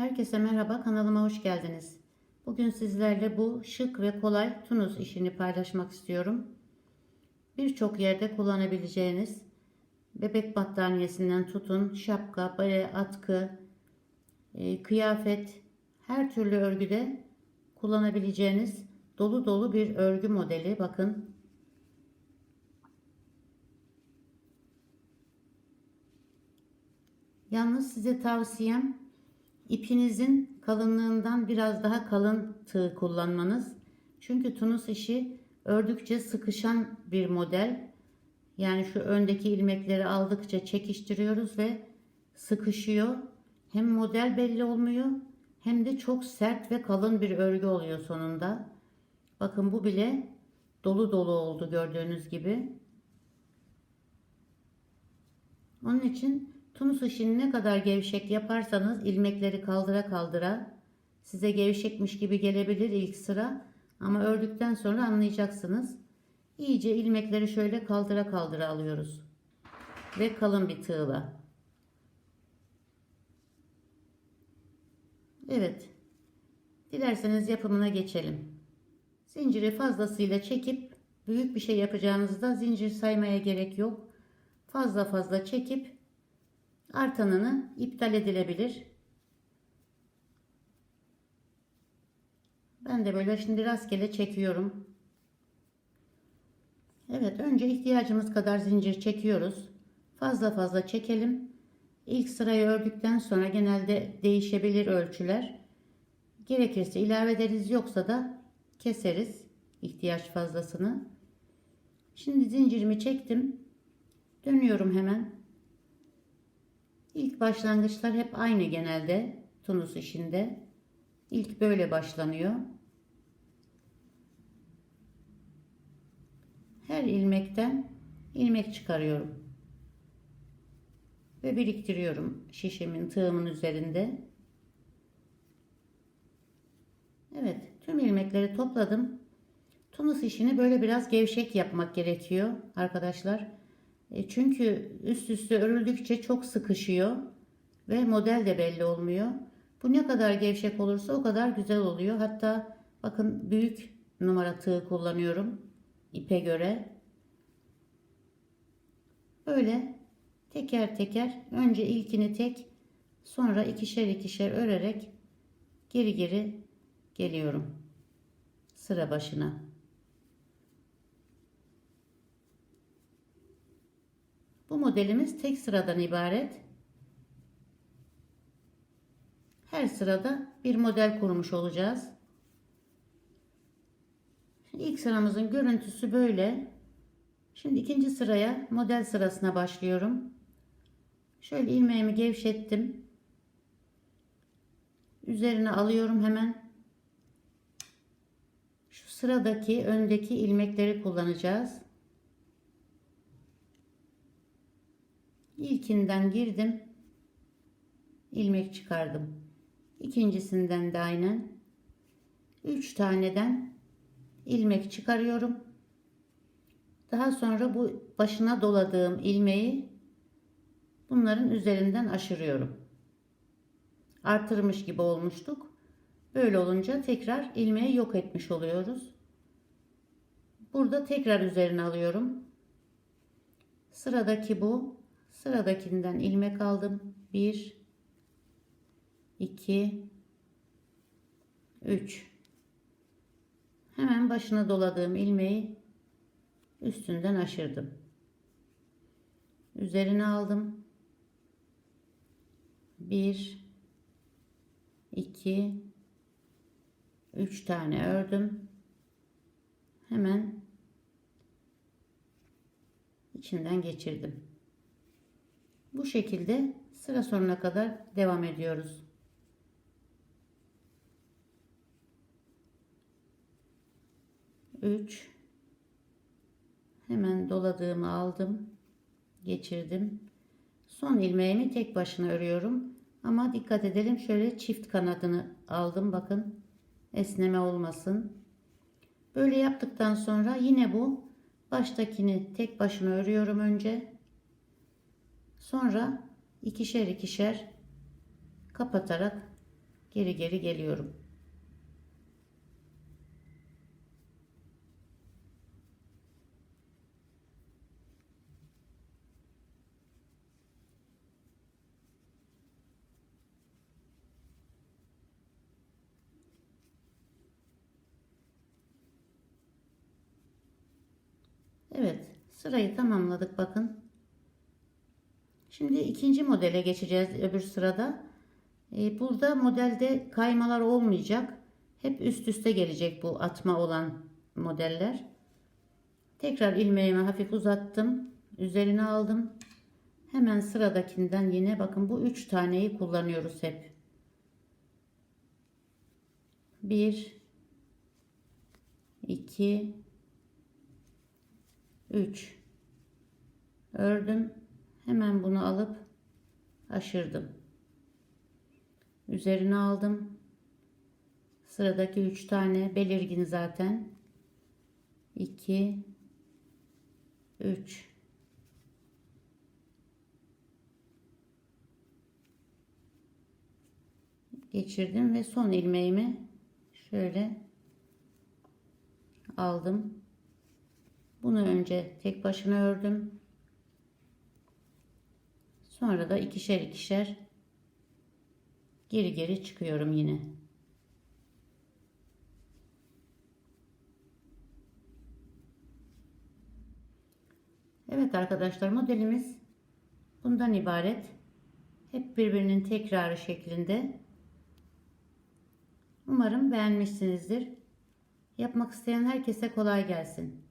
Herkese merhaba kanalıma hoş geldiniz. Bugün sizlerle bu şık ve kolay tunus işini paylaşmak istiyorum. Birçok yerde kullanabileceğiniz bebek battaniyesinden tutun şapka, bere, atkı, e, kıyafet her türlü örgüde kullanabileceğiniz dolu dolu bir örgü modeli. Bakın Yalnız size tavsiyem ipinizin kalınlığından biraz daha kalın tığ kullanmanız. Çünkü tunus işi ördükçe sıkışan bir model. Yani şu öndeki ilmekleri aldıkça çekiştiriyoruz ve sıkışıyor. Hem model belli olmuyor hem de çok sert ve kalın bir örgü oluyor sonunda. Bakın bu bile dolu dolu oldu gördüğünüz gibi. Onun için Tunus işini ne kadar gevşek yaparsanız ilmekleri kaldıra kaldıra size gevşekmiş gibi gelebilir ilk sıra ama ördükten sonra anlayacaksınız. İyice ilmekleri şöyle kaldıra kaldıra alıyoruz. Ve kalın bir tığla. Evet. Dilerseniz yapımına geçelim. Zinciri fazlasıyla çekip büyük bir şey yapacağınızda zincir saymaya gerek yok. Fazla fazla çekip artanını iptal edilebilir. Ben de böyle şimdi rastgele çekiyorum. Evet önce ihtiyacımız kadar zincir çekiyoruz. Fazla fazla çekelim. İlk sırayı ördükten sonra genelde değişebilir ölçüler. Gerekirse ilave ederiz yoksa da keseriz ihtiyaç fazlasını. Şimdi zincirimi çektim. Dönüyorum hemen. İlk başlangıçlar hep aynı genelde Tunus işinde. İlk böyle başlanıyor. Her ilmekten ilmek çıkarıyorum. Ve biriktiriyorum şişemin tığımın üzerinde. Evet tüm ilmekleri topladım. Tunus işini böyle biraz gevşek yapmak gerekiyor arkadaşlar. E, çünkü üst üste örüldükçe çok sıkışıyor ve model de belli olmuyor. Bu ne kadar gevşek olursa o kadar güzel oluyor. Hatta bakın büyük numara tığ kullanıyorum ipe göre. Böyle teker teker önce ilkini tek sonra ikişer ikişer örerek geri geri geliyorum sıra başına. Bu modelimiz tek sıradan ibaret. Her sırada bir model kurmuş olacağız. Şimdi ilk sıramızın görüntüsü böyle. Şimdi ikinci sıraya model sırasına başlıyorum. Şöyle ilmeğimi gevşettim. Üzerine alıyorum hemen. Şu sıradaki öndeki ilmekleri kullanacağız. İlkinden girdim. ilmek çıkardım. İkincisinden de aynen. 3 taneden ilmek çıkarıyorum. Daha sonra bu başına doladığım ilmeği bunların üzerinden aşırıyorum. Artırmış gibi olmuştuk. Böyle olunca tekrar ilmeği yok etmiş oluyoruz. Burada tekrar üzerine alıyorum. Sıradaki bu. Sıradakinden ilmek aldım. 1 2 3 Hemen başına doladığım ilmeği üstünden aşırdım. Üzerine aldım. 1 2 3 tane ördüm. Hemen içinden geçirdim. Bu şekilde sıra sonuna kadar devam ediyoruz. Üç. Hemen doladığımı aldım. Geçirdim. Son ilmeğimi tek başına örüyorum. Ama dikkat edelim şöyle çift kanadını aldım. Bakın esneme olmasın. Böyle yaptıktan sonra yine bu baştakini tek başına örüyorum önce. Sonra ikişer ikişer kapatarak geri geri geliyorum. Evet, sırayı tamamladık bakın. Şimdi ikinci modele geçeceğiz öbür sırada. Ee, burada modelde kaymalar olmayacak. Hep üst üste gelecek bu atma olan modeller. Tekrar ilmeğimi hafif uzattım. Üzerine aldım. Hemen sıradakinden yine bakın bu üç taneyi kullanıyoruz hep. Bir, iki, üç. Ördüm. Hemen bunu alıp aşırdım. Üzerine aldım. Sıradaki üç tane belirgin zaten. 2 3 geçirdim ve son ilmeğimi şöyle aldım. Bunu önce tek başına ördüm. Sonra da ikişer ikişer geri geri çıkıyorum yine. Evet arkadaşlar modelimiz bundan ibaret. Hep birbirinin tekrarı şeklinde. Umarım beğenmişsinizdir. Yapmak isteyen herkese kolay gelsin.